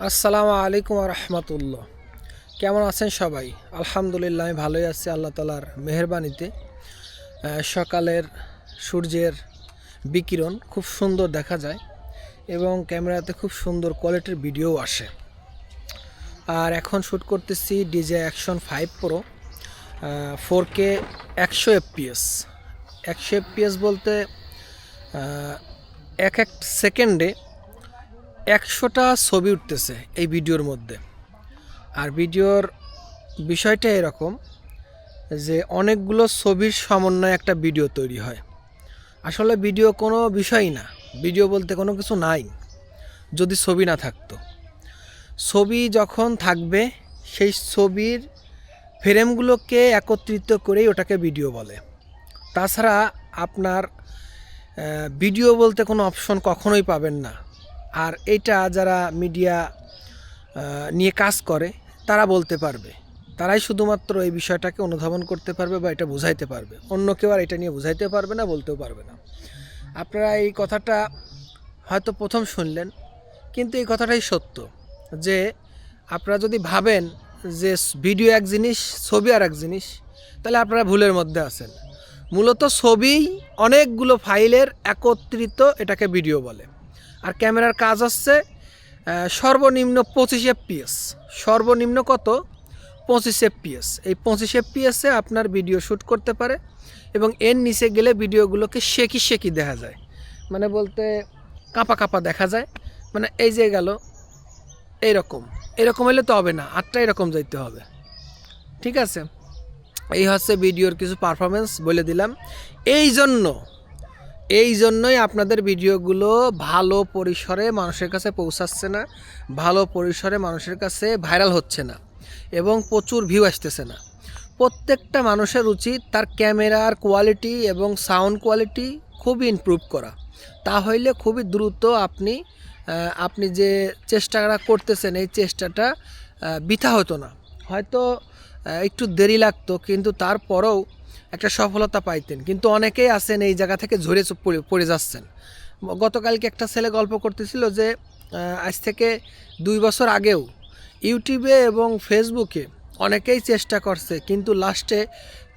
আসসালামু আলাইকুম রহমতুল্লাহ। কেমন আছেন সবাই? আলহামদুলিল্লাহ, আমি ভালোই আছি আল্লাহ তালার মেহরবানিতে। সকালের সূর্যের বিকিরণ খুব সুন্দর দেখা যায় এবং ক্যামেরাতে খুব সুন্দর কোয়ালিটির ভিডিও আসে। আর এখন শ্যুট করতেছি DJI action five pro four K একশো এফপিএস একশো এফপিএস বলতে এক এক সেকেন্ডে একশোটা ছবি উঠতেছে এই ভিডিওর মধ্যে। আর ভিডিওর বিষয়টা এরকম যে অনেকগুলো ছবির সমন্বয়ে একটা ভিডিও তৈরি হয়। আসলে ভিডিও কোনো বিষয়ই না, ভিডিও বলতে কোনো কিছু নাই, যদি ছবি না থাকতো। ছবি যখন থাকবে, সেই ছবির ফ্রেমগুলোকে একত্রিত করেই ওটাকে ভিডিও বলে। তাছাড়া আপনার ভিডিও বলতে কোনো অপশন কখনোই পাবেন না। আর এটা যারা মিডিয়া নিয়ে কাজ করে, তারা বলতে পারবে। তারাই শুধুমাত্র এই বিষয়টাকে অনুধাবন করতে পারবে বা এটা বুঝাইতে পারবে। অন্য কেউ আর এটা নিয়ে বুঝাইতে পারবে না, বলতেও পারবে না। আপনারা এই কথাটা হয়তো প্রথম শুনলেন, কিন্তু এই কথাটাই সত্য যে আপনারা যদি ভাবেন যে ভিডিও এক জিনিস, ছবি আর এক জিনিস, তাহলে আপনারা ভুলের মধ্যে আছেন। মূলত ছবি অনেকগুলো ফাইলের একত্রিত এটাকে ভিডিও বলে। আর ক্যামেরার কাজ হচ্ছে সর্বনিম্ন পঁচিশ এফপিএস সর্বনিম্ন কত? পঁচিশ এফপিএস এই পঁচিশ এফপিএসে আপনার ভিডিও শ্যুট করতে পারে এবং এর নিচে গেলে ভিডিওগুলোকে শেকি শেকি দেখা যায়। মানে বলতে কাঁপা কাঁপা দেখা যায়। মানে এই যে গেল, এইরকম। এরকম হলে তো হবে না, আটটা এরকম যাইতে হবে। ঠিক আছে? এই হচ্ছে ভিডিওর কিছু পারফরমেন্স বলে দিলাম। এই জন্য এই জন্যই আপনাদের ভিডিওগুলো ভালো পরিসরে মানুষের কাছে পৌঁছাচ্ছে না, ভালো পরিসরে মানুষের কাছে ভাইরাল হচ্ছে না এবং প্রচুর ভিউ আসতেছে না। প্রত্যেকটা মানুষের উচিত তার ক্যামেরার কোয়ালিটি এবং সাউন্ড কোয়ালিটি খুবই ইমপ্রুভ করা। তা হইলে খুবই দ্রুত আপনি আপনি যে চেষ্টাটা করতেছেন, এই চেষ্টাটা বৃথা হতো না। হয়তো একটু দেরি লাগতো, কিন্তু তারপরেও একটা সফলতা পাইতেন। কিন্তু অনেকেই আছেন এই জায়গা থেকে ঝরে পড়ে যাচ্ছেন। গতকালকে একটা ছেলে গল্প করতেছিল যে আজ থেকে দুই বছর আগেও ইউটিউবে এবং ফেসবুকে অনেকেই চেষ্টা করছে, কিন্তু লাস্টে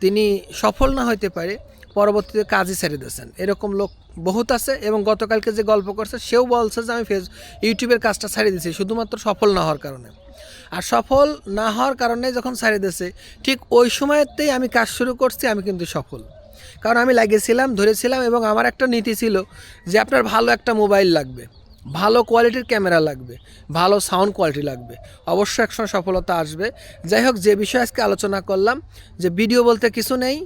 তিনি সফল না হইতে পারে, পরবর্তীতে কাজই ছেড়ে দিয়েছেন। এরকম লোক বহুত আছে এবং গতকালকে যে গল্প করছে, সেও বলছে যে, আমি ফেস ইউটিউবের কাজটা ছাড়িয়ে দিয়েছি, শুধুমাত্র সফল না হওয়ার কারণে। আর সফল না হওয়ার কারণে যখন ছাড়িয়ে দিয়েছে, ঠিক ওই সময়তেই আমি কাজ শুরু করছি, আমি কিন্তু সফল। কারণ আমি লাগিয়েছিলাম, ধরেছিলাম এবং আমার একটা নীতি ছিল যে আপনার ভালো একটা মোবাইল লাগবে, ভালো কোয়ালিটির ক্যামেরা লাগবে, ভালো সাউন্ড কোয়ালিটি লাগবে, অবশ্যই একসময় সফলতা আসবে। যাই হোক, যে বিষয়ে আজকে আলোচনা করলাম, যে ভিডিও বলতে কিছু নেই,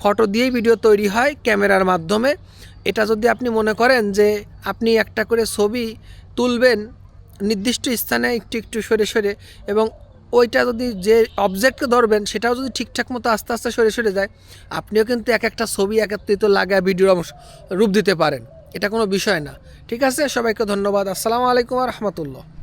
ফটো দিয়েই ভিডিও তৈরি হয় ক্যামেরার মাধ্যমে। এটা যদি আপনি মনে করেন যে আপনি একটা করে ছবি তুলবেন নির্দিষ্ট স্থানে একটু একটু সরে সরে এবং ওইটা যদি যে অবজেক্টকে ধরবেন, সেটাও যদি ঠিকঠাক মতো আস্তে আস্তে সরে সরে যায়, আপনিও কিন্তু এক একটা ছবি একত্রিত লাগায় ভিডিওর অংশ রূপ দিতে পারেন। এটা কোনো বিষয় না। ঠিক আছে? সবাইকে ধন্যবাদ। আসসালামু আলাইকুম রহমতুল্লাহ।